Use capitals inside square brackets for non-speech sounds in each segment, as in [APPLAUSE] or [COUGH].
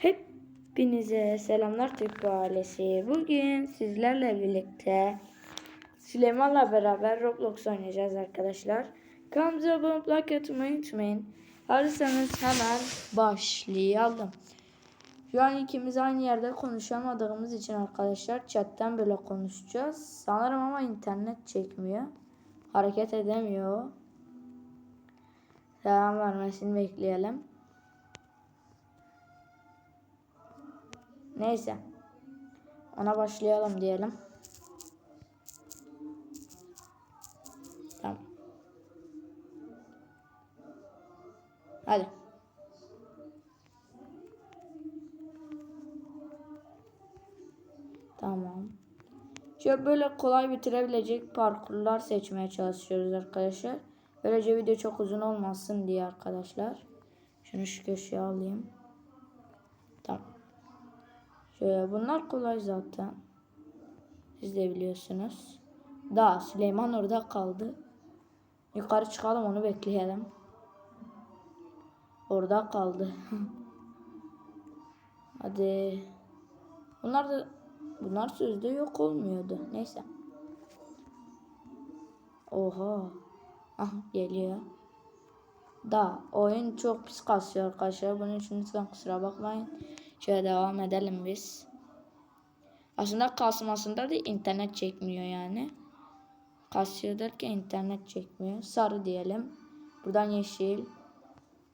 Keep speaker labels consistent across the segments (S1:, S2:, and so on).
S1: Hepinize selamlar Türk ailesi. Bugün sizlerle birlikte Süleyman'la beraber Roblox oynayacağız arkadaşlar. Kanalımıza abone olup like atmayı unutmayın. Hazırsanız hemen başlayalım. Şu an ikimiz aynı yerde konuşamadığımız için arkadaşlar chatten böyle konuşacağız. Sanırım ama internet çekmiyor. Hareket edemiyor. Selam vermesini bekleyelim. Neyse. Ona başlayalım diyelim. Tamam. Hadi. Tamam. Şöyle böyle kolay bitirebilecek parkurlar seçmeye çalışıyoruz arkadaşlar. Böylece video çok uzun olmasın diye arkadaşlar. Şunu şu köşeye alayım. Şöyle bunlar kolay zaten. Siz de biliyorsunuz. Daha Süleyman orada kaldı. Yukarı çıkalım onu bekleyelim. Orada kaldı. [LAUGHS] Hadi. Bunlar da bunlar sözde yok olmuyordu. Neyse. Oha. Ah geliyor. Da oyun çok pis kasıyor arkadaşlar. Bunun için lütfen kusura bakmayın. Şöyle devam edelim biz. Aslında kasmasında da internet çekmiyor yani. Kasıyor derken internet çekmiyor. Sarı diyelim. Buradan yeşil.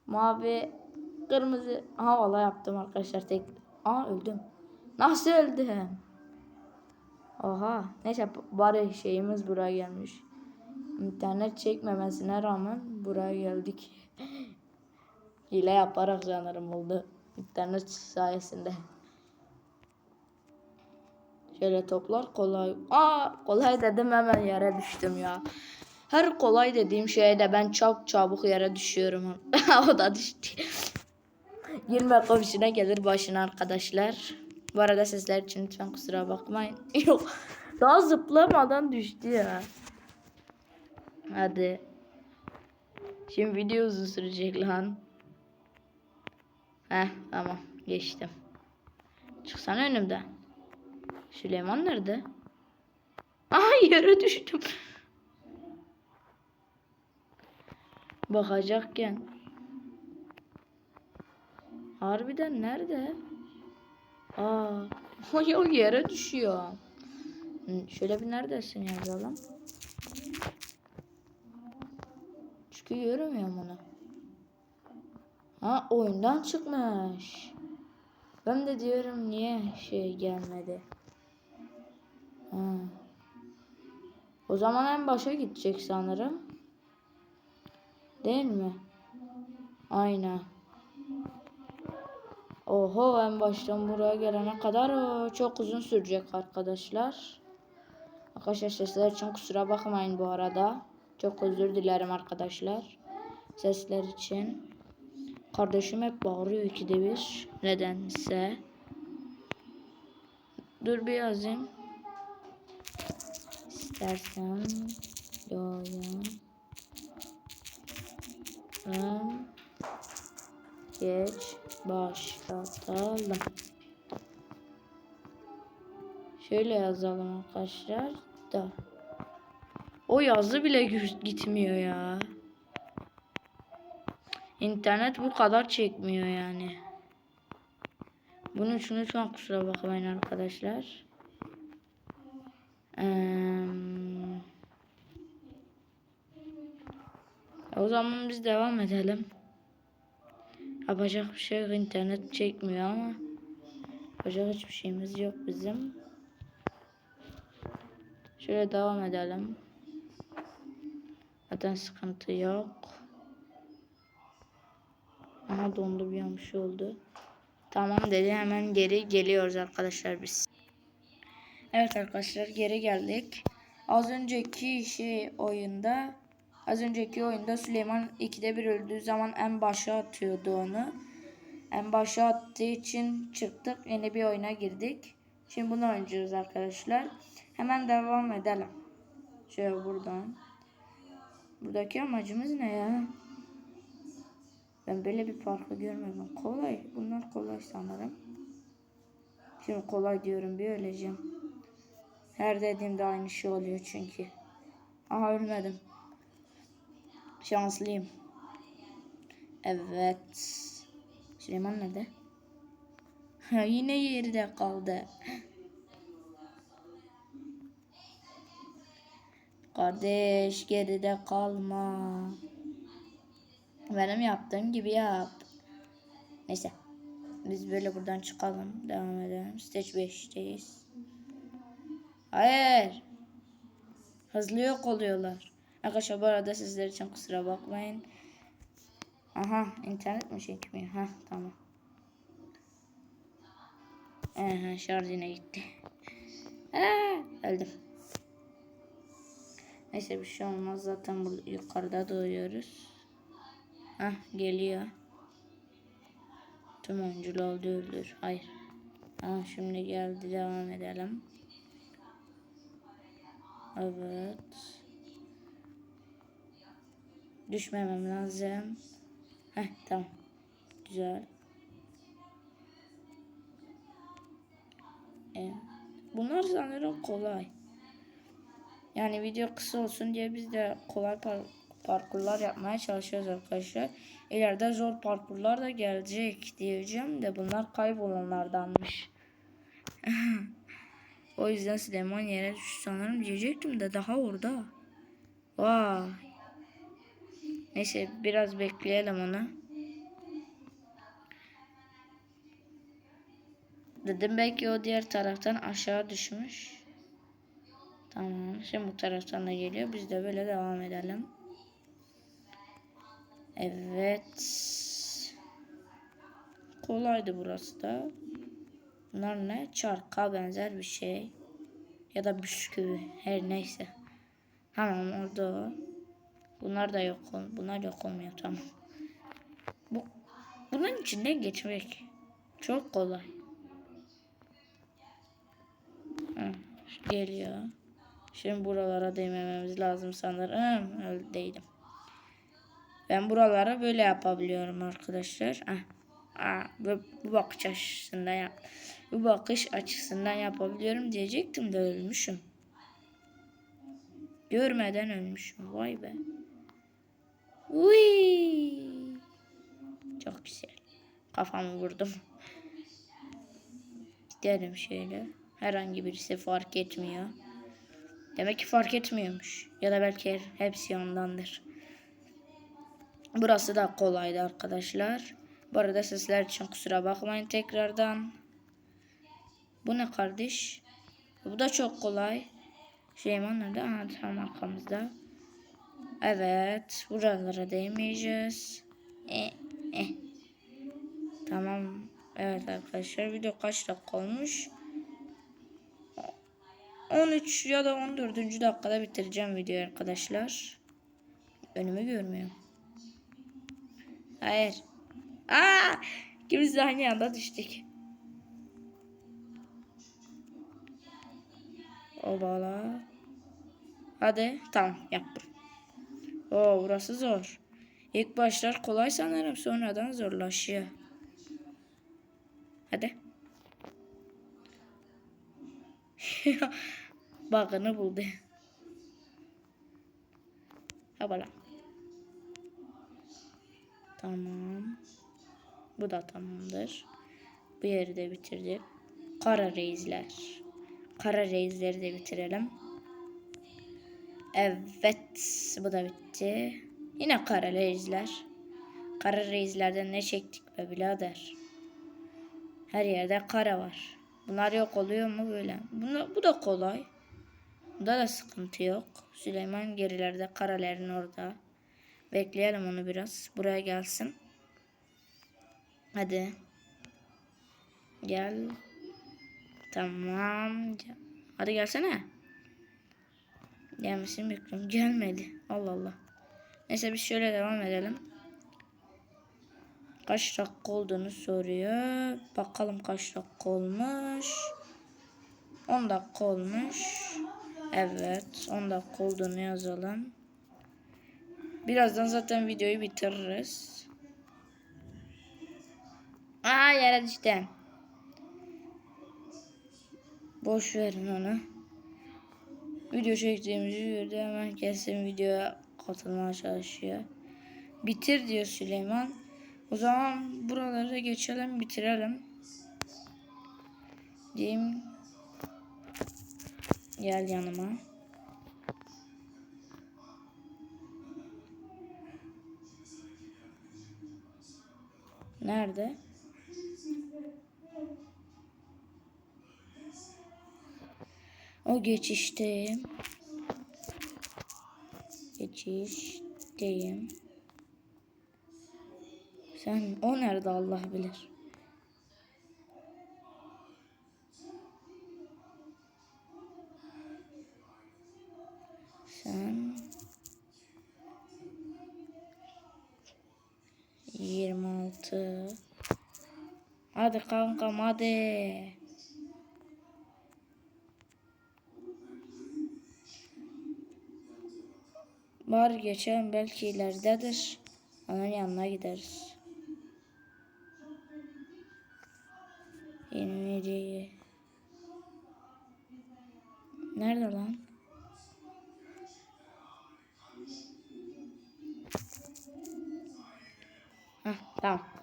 S1: Mavi. Kırmızı. Aha valla yaptım arkadaşlar. Tek. Aa öldüm. Nasıl öldüm? Oha. Neyse bari şeyimiz buraya gelmiş. İnternet çekmemesine rağmen buraya geldik. [LAUGHS] Hile yaparak sanırım oldu. İnternet sayesinde. Şöyle toplar kolay. Aa kolay dedim hemen yere düştüm ya. Her kolay dediğim şeye de ben çok çabuk yere düşüyorum. [LAUGHS] o da düştü. 20 komisine gelir başına arkadaşlar. Bu arada sizler için lütfen kusura bakmayın. [LAUGHS] Yok. Daha zıplamadan düştü ya. Hadi. Şimdi video uzun sürecek lan. Heh tamam geçtim. Çıksana önümden. Süleyman nerede? Aha [LAUGHS] yere düştüm. Bakacakken. Harbiden nerede? Aa, [LAUGHS] o yere düşüyor. Şöyle bir neredesin yazalım. Çünkü görmüyorum onu. Ha oyundan çıkmış. Ben de diyorum niye şey gelmedi. Ha. O zaman en başa gidecek sanırım. Değil mi? Aynen. Oho en baştan buraya gelene kadar çok uzun sürecek arkadaşlar. Arkadaşlar sesler için kusura bakmayın bu arada. Çok özür dilerim arkadaşlar. Sesler için. Kardeşim hep bağırıyor ikide bir. Nedense. Dur bir yazayım. İstersen doğru. Ben geç başlatalım. Şöyle yazalım arkadaşlar da. O yazı bile gitmiyor ya. İnternet bu kadar çekmiyor yani. Bunun için lütfen kusura bakmayın arkadaşlar. Ee, o zaman biz devam edelim. Yapacak bir şey yok. İnternet çekmiyor ama. Yapacak hiçbir şeyimiz yok bizim. Şöyle devam edelim. Zaten sıkıntı yok. Aha dondu bir yanlış oldu. Tamam dedi hemen geri geliyoruz arkadaşlar biz. Evet arkadaşlar geri geldik. Az önceki şey oyunda az önceki oyunda Süleyman ikide bir öldüğü zaman en başa atıyordu onu. En başa attığı için çıktık yeni bir oyuna girdik. Şimdi bunu oynayacağız arkadaşlar. Hemen devam edelim. Şöyle buradan. Buradaki amacımız ne ya? Ben böyle bir farkı görmedim. Kolay. Bunlar kolay sanırım. Şimdi kolay diyorum bir öleceğim. Her dediğimde aynı şey oluyor çünkü. Aha ölmedim. Şanslıyım. Evet. Süleyman nerede? Yine yerde kaldı. Kardeş geride kalma. Benim yaptığım gibi yap. Neyse. Biz böyle buradan çıkalım. Devam edelim. Stage 5'teyiz. Hayır. Hızlı yok oluyorlar. Arkadaşlar bu arada sizler için kusura bakmayın. Aha internet mi çekmiyor? Ha tamam. Aha şarj yine gitti. [LAUGHS] Aa, öldüm. Neyse bir şey olmaz zaten bu yukarıda doğuyoruz. Hah geliyor. Tüm oyuncular öldür. Hayır. Ha şimdi geldi devam edelim. Evet. Düşmemem lazım. Heh tamam. Güzel. Evet. Bunlar sanırım kolay. Yani video kısa olsun diye biz de kolay parkurlar yapmaya çalışıyoruz arkadaşlar. İleride zor parkurlar da gelecek diyeceğim de bunlar kaybolanlardanmış. [LAUGHS] o yüzden Süleyman yere düştü sanırım diyecektim de daha orada. Vay. Neyse biraz bekleyelim onu. Dedim belki o diğer taraftan aşağı düşmüş. Tamam. Şimdi bu taraftan da geliyor. Biz de böyle devam edelim. Evet. Kolaydı burası da. Bunlar ne? Çarka benzer bir şey. Ya da bisküvi. Her neyse. Tamam orada o. Bunlar da yok. Bunlar yok olmuyor. Tamam. Bu, bunun içinden geçmek çok kolay. Geliyor. Şimdi buralara değmememiz lazım sanırım. Öyle değilim. Ben buralara böyle yapabiliyorum arkadaşlar. Ah. Ah, bu, bu bakış açısından yap. Bu bakış açısından yapabiliyorum diyecektim de ölmüşüm. Görmeden ölmüşüm. Vay be. Uy. Çok güzel. Kafamı vurdum. Gidelim şöyle. Herhangi birisi fark etmiyor. Demek ki fark etmiyormuş. Ya da belki hepsi yandandır. Burası da kolaydı arkadaşlar. Bu arada sizler için kusura bakmayın tekrardan. Bu ne kardeş? Bu da çok kolay. Süleyman nerede? Aha, tam arkamızda. Evet. Buralara değmeyeceğiz. Eh, eh. Tamam. Evet arkadaşlar video kaç dakika olmuş? 13 ya da 14. dakikada bitireceğim videoyu arkadaşlar. Önümü görmüyorum. Hayır. Aa! İkimiz de aynı anda düştük. Obala. Hadi tamam yaptım. Oo burası zor. İlk başlar kolay sanırım sonradan zorlaşıyor. Hadi. [LAUGHS] Bakını buldu. Habala. Tamam. Bu da tamamdır. Bu yeri de bitirdik. Kara reisler. Kara reisleri de bitirelim. Evet. Bu da bitti. Yine kara reisler. Kara reislerden ne çektik be birader. Her yerde kara var. Bunlar yok oluyor mu böyle? Bunu, bu da kolay. Bunda da sıkıntı yok. Süleyman gerilerde karalerin orada. Bekleyelim onu biraz. Buraya gelsin. Hadi. Gel. Tamam. Hadi gelsene. Gelmesin bekliyorum. Gelmedi. Allah Allah. Neyse biz şöyle devam edelim. Kaç dakika olduğunu soruyor. Bakalım kaç dakika olmuş. 10 dakika olmuş. Evet 10 dakika olduğunu yazalım. Birazdan zaten videoyu bitiririz. Aa yere düştüm. Boş verin onu. Video çektiğimizi gördü hemen kesin videoya katılmaya çalışıyor. Bitir diyor Süleyman. O zaman buraları geçelim bitirelim. Diyeyim. Gel yanıma. Nerede? O geçişteyim. Geçişteyim. Sen o nerede Allah bilir. Hadi kankam hadi. Bari geçelim belki ileridedir. Onun yanına gideriz. 27. Nerede lan? Heh, tamam.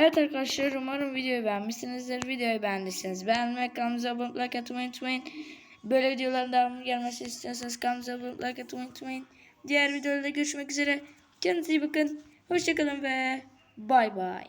S1: Evet arkadaşlar umarım videoyu beğenmişsinizdir. Videoyu beğendiyseniz beğenmeyi, kanalımıza abone olmayı, like atmayı unutmayın. Böyle videoların devamlı gelmesi istiyorsanız kanalımıza abone olmayı, like atmayı unutmayın. Diğer videolarda görüşmek üzere. Kendinize iyi bakın. Hoşçakalın ve bay bay.